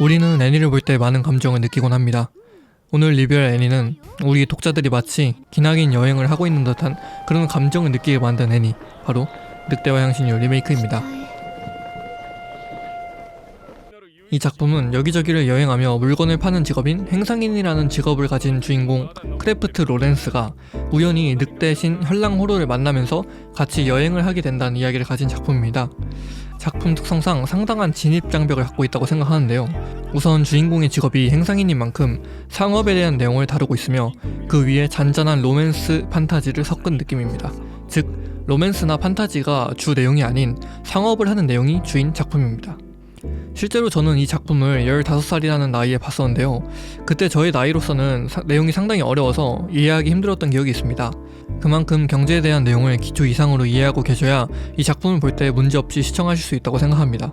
우리는 애니를 볼 때 많은 감정을 느끼곤 합니다. 오늘 리뷰할 애니는 우리 독자들이 마치 기나긴 여행을 하고 있는 듯한 그런 감정을 느끼게 만든 애니 바로 늑대와 향신료 리메이크입니다. 이 작품은 여기저기를 여행하며 물건을 파는 직업인 행상인이라는 직업을 가진 주인공 크래프트 로렌스가 우연히 늑대신 현랑 호로를 만나면서 같이 여행을 하게 된다는 이야기를 가진 작품입니다. 작품 특성상 상당한 진입 장벽을 갖고 있다고 생각하는데요. 우선 주인공의 직업이 행상인인 만큼 상업에 대한 내용을 다루고 있으며 그 위에 잔잔한 로맨스 판타지를 섞은 느낌입니다. 즉, 로맨스나 판타지가 주 내용이 아닌 상업을 하는 내용이 주인 작품입니다. 실제로 저는 이 작품을 15살이라는 나이에 봤었는데요. 그때 저의 나이로서는 사- 내용이 상당히 어려워서 이해하기 힘들었던 기억이 있습니다. 그만큼 경제에 대한 내용을 기초 이상으로 이해하고 계셔야 이 작품을 볼 때 문제없이 시청하실 수 있다고 생각합니다.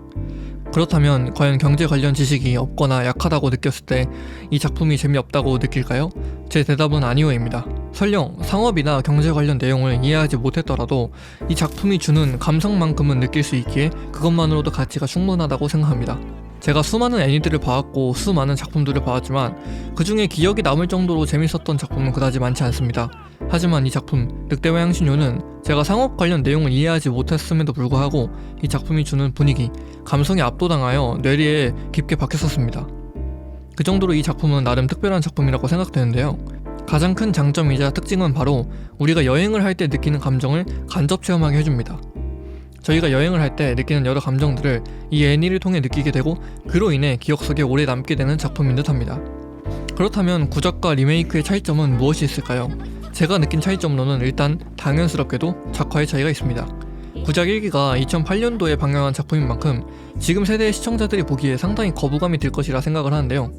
그렇다면 과연 경제 관련 지식이 없거나 약하다고 느꼈을 때 이 작품이 재미없다고 느낄까요? 제 대답은 아니오입니다. 설령 상업이나 경제 관련 내용을 이해하지 못했더라도 이 작품이 주는 감성만큼은 느낄 수 있기에 그것만으로도 가치가 충분하다고 생각합니다. 제가 수많은 애니들을 봐왔고 수많은 작품들을 봐왔지만 그 중에 기억이 남을 정도로 재밌었던 작품은 그다지 많지 않습니다. 하지만 이 작품 늑대와 향신료는 제가 상업 관련 내용을 이해하지 못했음에도 불구하고 이 작품이 주는 분위기, 감성에 압도당하여 뇌리에 깊게 박혔었습니다. 그 정도로 이 작품은 나름 특별한 작품이라고 생각되는데요. 가장 큰 장점이자 특징은 바로 우리가 여행을 할 때 느끼는 감정을 간접 체험하게 해줍니다. 저희가 여행을 할 때 느끼는 여러 감정들을 이 애니를 통해 느끼게 되고 그로 인해 기억 속에 오래 남게 되는 작품인 듯합니다. 그렇다면 구작과 리메이크의 차이점은 무엇이 있을까요? 제가 느낀 차이점으로는 일단 당연스럽게도 작화의 차이가 있습니다. 구작 1기가 2008년도에 방영한 작품인 만큼 지금 세대의 시청자들이 보기에 상당히 거부감이 들 것이라 생각을 하는데요.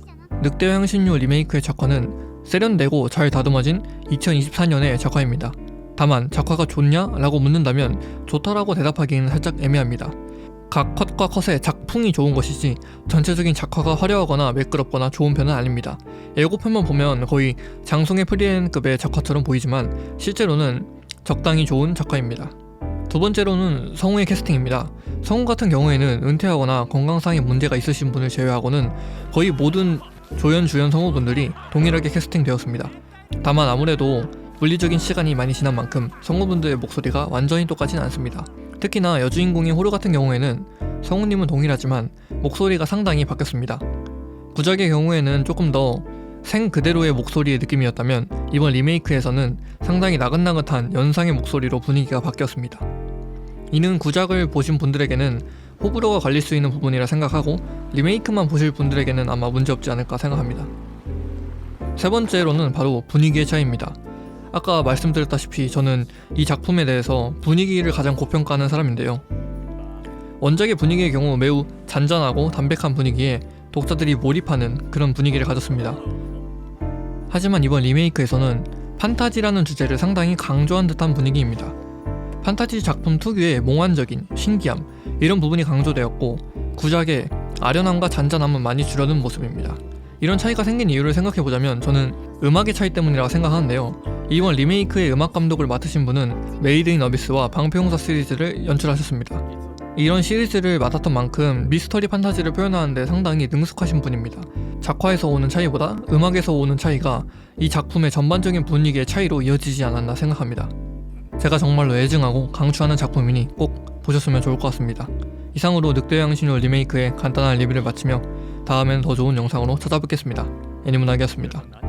늑대와 향신료 리메이크의 작화는 세련되고 잘 다듬어진 2024년의 작화입니다. 다만 작화가 좋냐? 라고 묻는다면 좋다라고 대답하기는 살짝 애매합니다. 각 컷과 컷의 작풍이 좋은 것이지 전체적인 작화가 화려하거나 매끄럽거나 좋은 편은 아닙니다. 예고편만 보면 거의 장송의 프리엔급의 작화처럼 보이지만 실제로는 적당히 좋은 작화입니다. 두 번째로는 성우의 캐스팅입니다. 성우 같은 경우에는 은퇴하거나 건강상의 문제가 있으신 분을 제외하고는 거의 모든 조연 주연 성우분들이 동일하게 캐스팅되었습니다. 다만 아무래도 물리적인 시간이 많이 지난 만큼 성우분들의 목소리가 완전히 똑같진 않습니다. 특히나 여주인공인 호루 같은 경우에는 성우님은 동일하지만 목소리가 상당히 바뀌었습니다. 구작의 경우에는 조금 더 생 그대로의 목소리의 느낌이었다면 이번 리메이크에서는 상당히 나긋나긋한 연상의 목소리로 분위기가 바뀌었습니다. 이는 구작을 보신 분들에게는 호불호가 갈릴 수 있는 부분이라 생각하고 리메이크만 보실 분들에게는 아마 문제없지 않을까 생각합니다. 세 번째로는 바로 분위기의 차이입니다. 아까 말씀드렸다시피 저는 이 작품에 대해서 분위기를 가장 고평가하는 사람인데요. 원작의 분위기의 경우 매우 잔잔하고 담백한 분위기에 독자들이 몰입하는 그런 분위기를 가졌습니다. 하지만 이번 리메이크에서는 판타지라는 주제를 상당히 강조한 듯한 분위기입니다. 판타지 작품 특유의 몽환적인 신기함 이런 부분이 강조되었고 구작의 아련함과 잔잔함은 많이 줄어든 모습입니다. 이런 차이가 생긴 이유를 생각해보자면 저는 음악의 차이 때문이라고 생각하는데요. 이번 리메이크의 음악 감독을 맡으신 분은 메이드 인 어비스와 방패용사 시리즈를 연출하셨습니다. 이런 시리즈를 맡았던 만큼 미스터리 판타지를 표현하는데 상당히 능숙하신 분입니다. 작화에서 오는 차이보다 음악에서 오는 차이가 이 작품의 전반적인 분위기의 차이로 이어지지 않았나 생각합니다. 제가 정말로 애증하고 강추하는 작품이니 꼭 보셨으면 좋을 것 같습니다. 이상으로 늑대 양신료 리메이크의 간단한 리뷰를 마치며 다음엔 더 좋은 영상으로 찾아뵙겠습니다. 애니문학이었습니다.